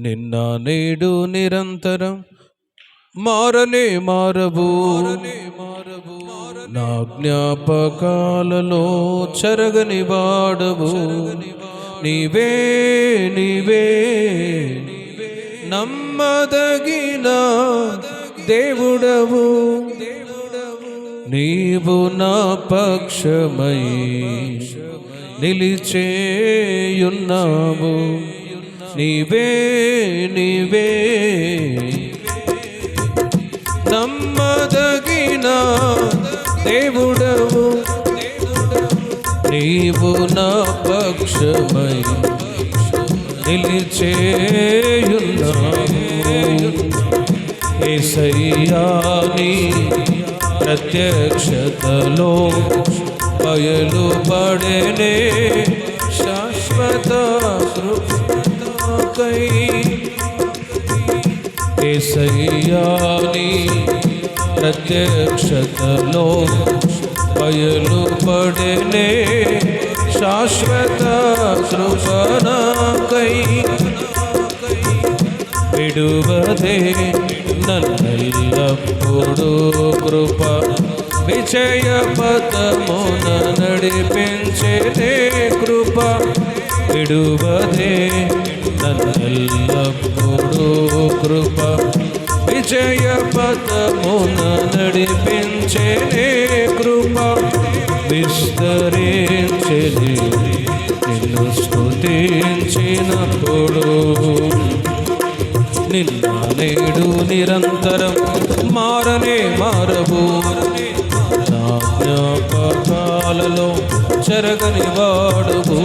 నిన్న నేడు నిరంతరం మారనే మారబు. నా జ్ఞాపకాలలో చెరగని వాడవు. నీవే నీవే నమ్మదగిన దేవుడవు. నీవు నా పక్షమై నిలిచేయున్నావు. నీవే నీవే. నమ్మదగిన దేవుడవు. నీవు నా పక్షమై నిలిచేయున్నావు. ఏసయ్యాని ప్రత్యక్షతలో బయలుపడనే శాశ్వత కృపకై ఏసయ్యాని ప్రత్యక్షతలో బయలుపడనే శాశ్వత కృపణకై విడువదే నన్నెల్లప్పుడు కృప విజయ పదమున నడిపించేదే కృప విడువదే నన్నెల్లప్పుడు కృప విజయ పదమున నడిపించేదే కృప విస్తరించేది నిన్ను స్థుతించినప్పుడు నిన్న నేడు నిరంతరం మారనే మారబు నా జ్ఞాపకాలలో చెరగని వాడువు.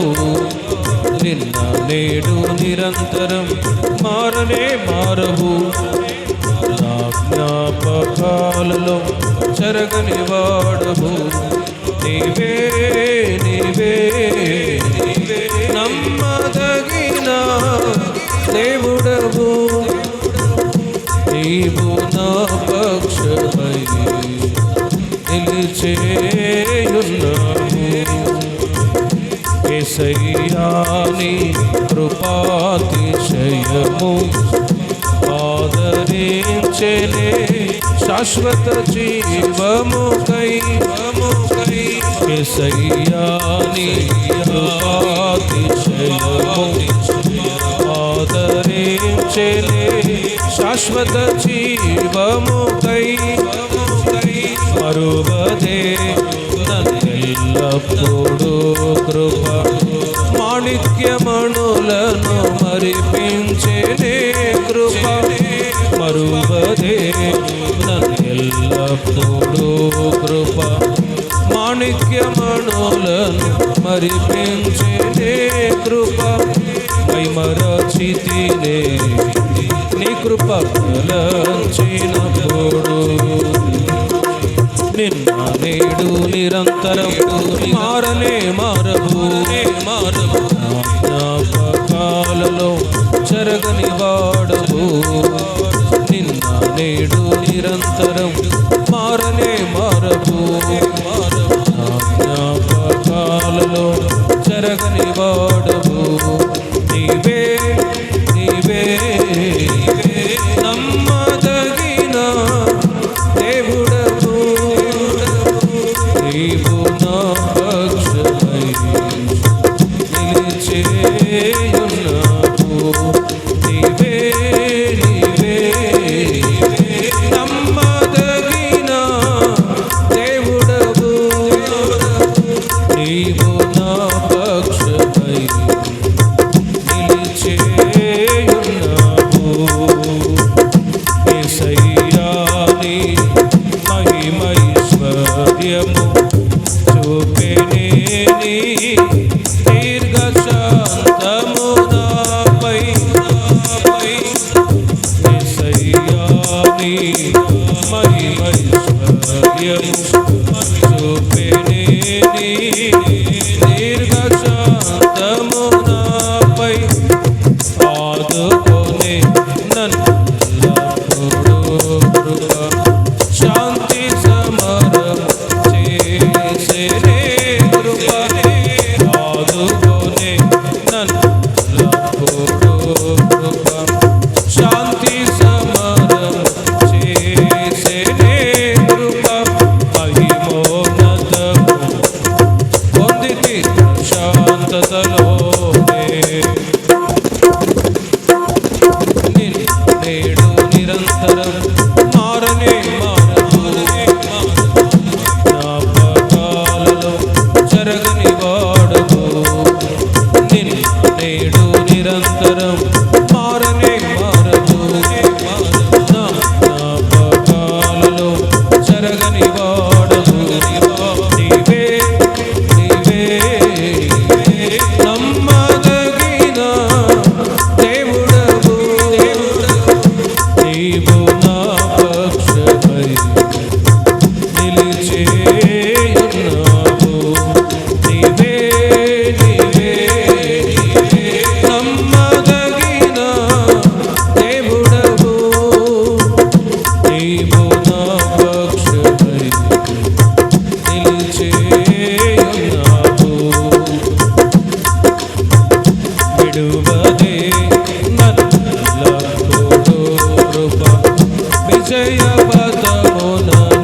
నిన్న నేడు నిరంతరం మారనే మారవు. నా జ్ఞాపకాలలో జరగని వాడవు. నీవే నీవే నీవే. నమ్మదగిన దేవుడవు. నీవు నా పక్షమై నిలిచేయున్నావు. ఏసయ్యాని కృపాతిశయము ఆదరించలే శాశ్వత జీవముకై కై ఏసయ్యాని కృపాతిశయము ఆదరించలే శాశ్వత జీవముకై మరువదే నన్నెల్లప్పుడు కృప మాణిక్యమణులను మరిపించేనే కృప. మరువదే నన్నెల్లప్పుడు కృప మాణిక్యమణులను మరిపించేనే కృప. మైమరచితినే నీ కృప కలంచినప్పుడు నేడు నిరంతరం మారనే మారబు మారబు జ్ఞాపకాలలో జరగని వాడబు నిన్న నేడు నిరంతరం మారనే మారబు మారబు జ్ఞాపకాలలో జరగని వాడబు ఐశ్వర్యము చూపిణి దీర్ఘశాంతముదాపై నిశయ్యాని మహిమైశ్వర్యము చూపిణి চেয়ে বাতাবো না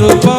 রূপ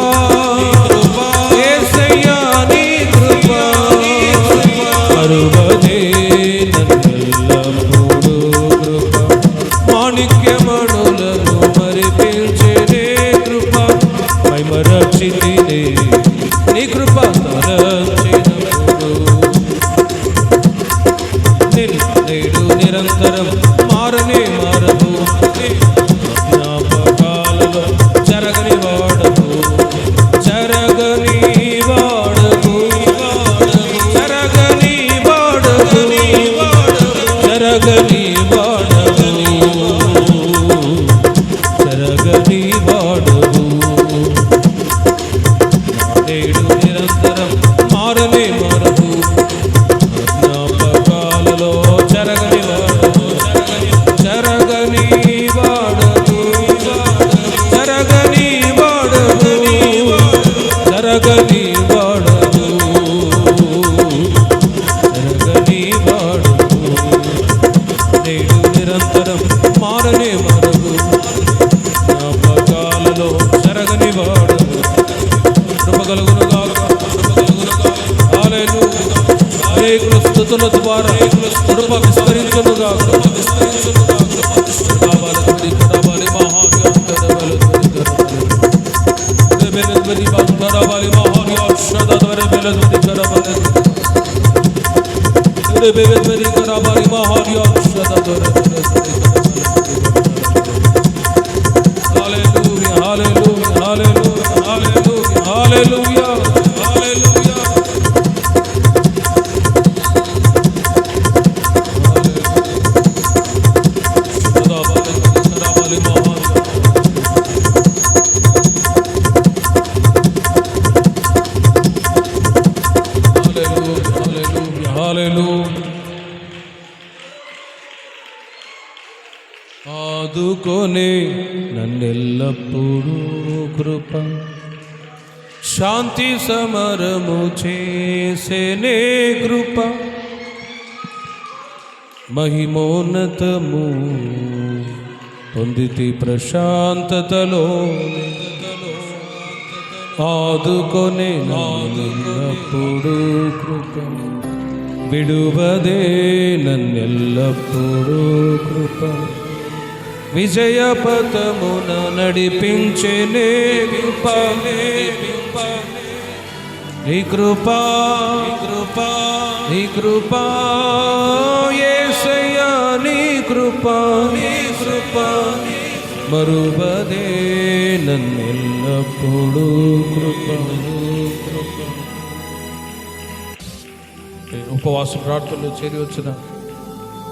ಕರಗನಿವಾ రేకులు స్థుతుల ద్వారా రేకులు కృప విస్తరించునుగా కృప విస్తరించునుగా కృప విస్తరించునుగా మహావ్యాప్తరవలు దెబెలెబెలి బాంతరవలి మహావ్యాప్షదవరి బెలెబెలి కరబలి దెబెలెబెలి కరబలి మహావ్యాప్షదవరి శాంతి సమరము చేసేనే కృప మహిమోన్నతము పొందితి ప్రశాంతతలో ఆదుకొని నాదుకున్నప్పుడు కృప విడువదే నన్నెల్లప్పుడూ కృప విజయ పథమున నడిపించనే నీ కృపా కృపా నీ కృపా నీ కృపా నీ కృపా. మరువదే నన్నెల్లప్పుడు కృపా. ఉపవాస ప్రార్థనలు చేరి వచ్చిన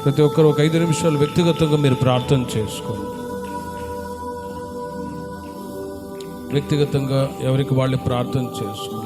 ప్రతి ఒక్కరు ఒక ఐదు నిమిషాలు వ్యక్తిగతంగా మీరు ప్రార్థన చేసుకోండి. వ్యక్తిగతంగా ఎవరికి వాళ్ళు ప్రార్థన చేసుకోండి